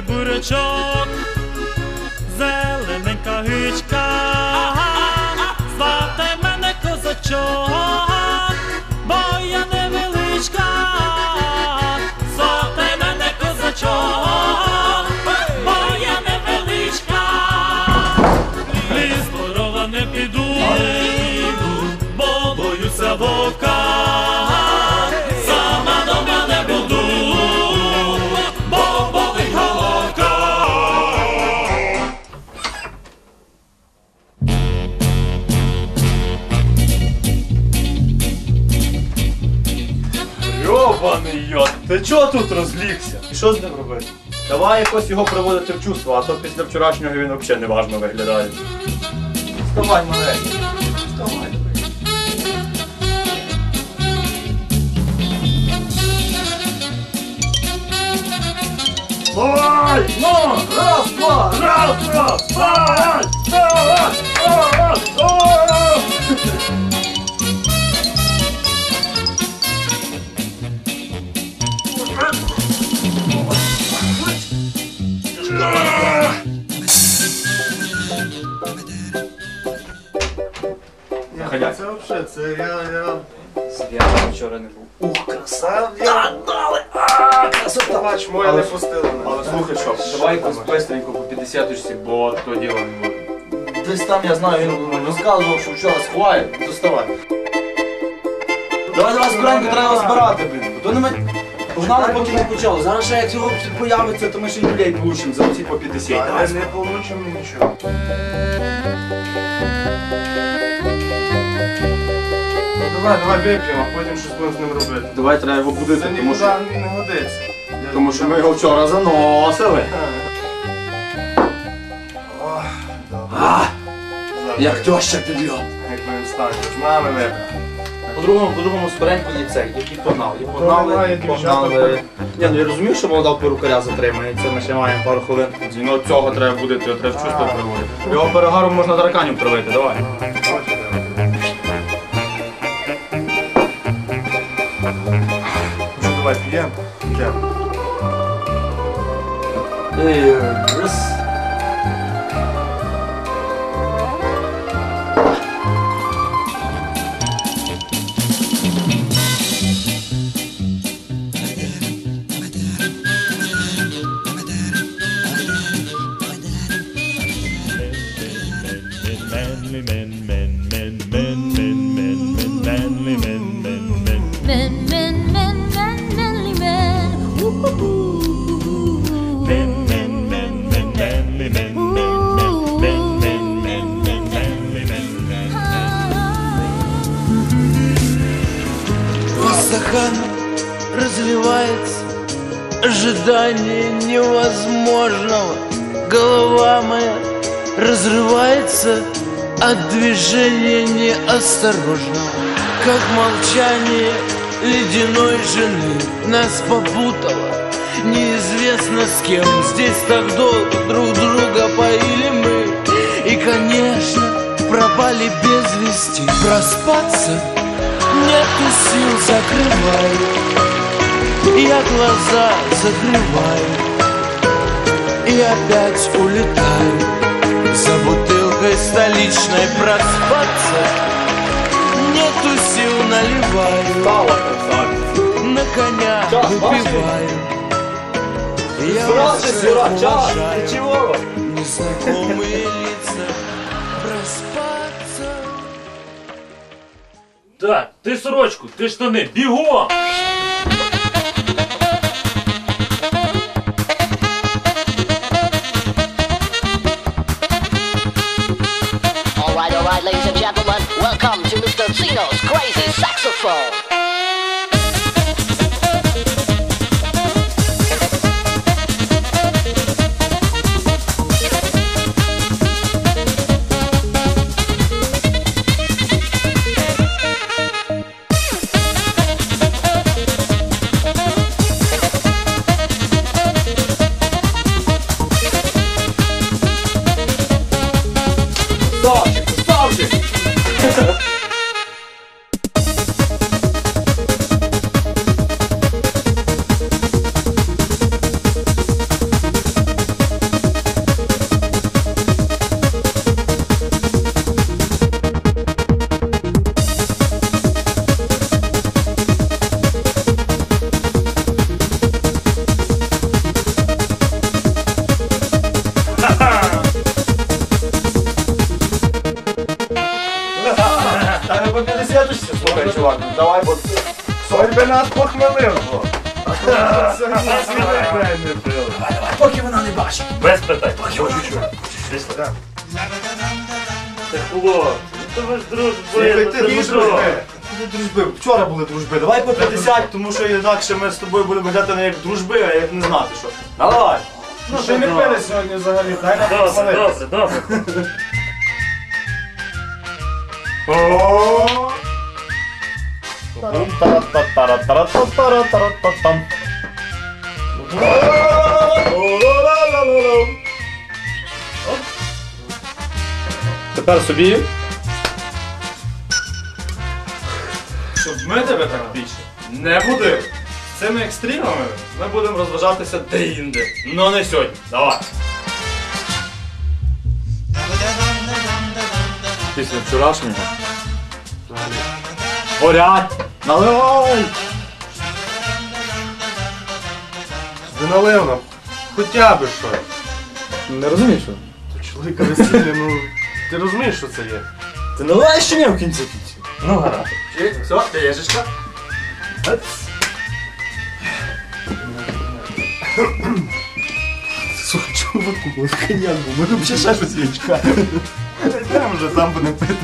козачок, зелененька гичка, сватай мене козачок, бо невеличка, сватай мене козачок, бо невеличка, ліс здорова не піду, бо боюся вовка. Йобаний йод, ти чого тут розлігся? І що з ним робити? Давай якось його приводити в чувство, а то після вчорашнього він взагалі неважно виглядає. Вставай, маленький. Вставай. Вставай! Ну! Раз, два! Раз, два! Вставай! Вставай! Вставай! Вставай! Це я, я... Вчора не був. Ух, краса. Дали! Красота! Бач, моя не пустила мене. Але слухай, що, давай якось быстренько по 50 бо то діло не буде. Десь там, я знаю, він розказував, що вчора сховає. Доставай. Давай, давай, скоренько, треба збирати, блін. То не ми... Погнали, поки не почали. Зараз ще як цього появиться, то ми ще й людей получимо за оці по 50. Давай, не получимо нічого. Давай, давай вип'ємо, а потім щось будемо з ним робити. Давай треба його будити, Це тому нікуди що, не годиться. Я- тому що ми його вчора заносили. Ох, добре. А, Зараз. як теща підйом. Як ми встанемо, з нами вип'ємо. По-другому, по-другому скоренько є цей, який погнали. І немає погнали, дівчата, погнали. Ні, ну я розумію, що молода перукаря затримається, ми ще маємо пару хвилин. Ну цього треба будити, його треба в чувство приводити. Його перегаром можна тараканів травити, давай. Що, давай п'ємо? П'ємо. І ожидание невозможного. Голова моя разрывается от движения неосторожного. Как молчание ледяной жены нас попутало. Неизвестно с кем здесь так долго друг друга поили мы. И, конечно, пропали без вести. Проспаться Нету сил, закрываю Я глаза закрываю И опять улетаю За бутылкой столичной проспаться. Нету сил, наливаю На коня выпиваю. Я вас всех уважаю. Незнакомые лица Проспаться. Так, ти сорочку, ти штани, бігом! cappuccinos, crazy saxophone. чувак, давай, бо соль нас похмелив. Поки вона не бачить. Без питань. Чого чуть-чуть? Після. Так було. Ну, то ви ж дружби. Ну, ти дружби. Вчора були дружби. Давай по 50, тому що інакше ми з тобою будемо глядати не як дружби, а як не знати що. Наливай. Ну, ти не пили сьогодні взагалі, дай нам Добре, добре, добре. Тепер собі. Щоб ми тебе так більше не будили. З цими екстримами ми будемо розважатися де-інде. Ну не сьогодні. Давай. Після вчорашнього. Горять! Наливай! ти налив нам. Хоча би щось. Не розумієш що? Чоловіка весілля, ну. Ти розумієш, що це є? Ти наливаєш чи ні в кінці кінці? Ну гаразд. Все, п'єшечка. Слухай, чуваку, коньяк був, може б ще ще щось є чекати. Йдемо вже, сам будемо пити.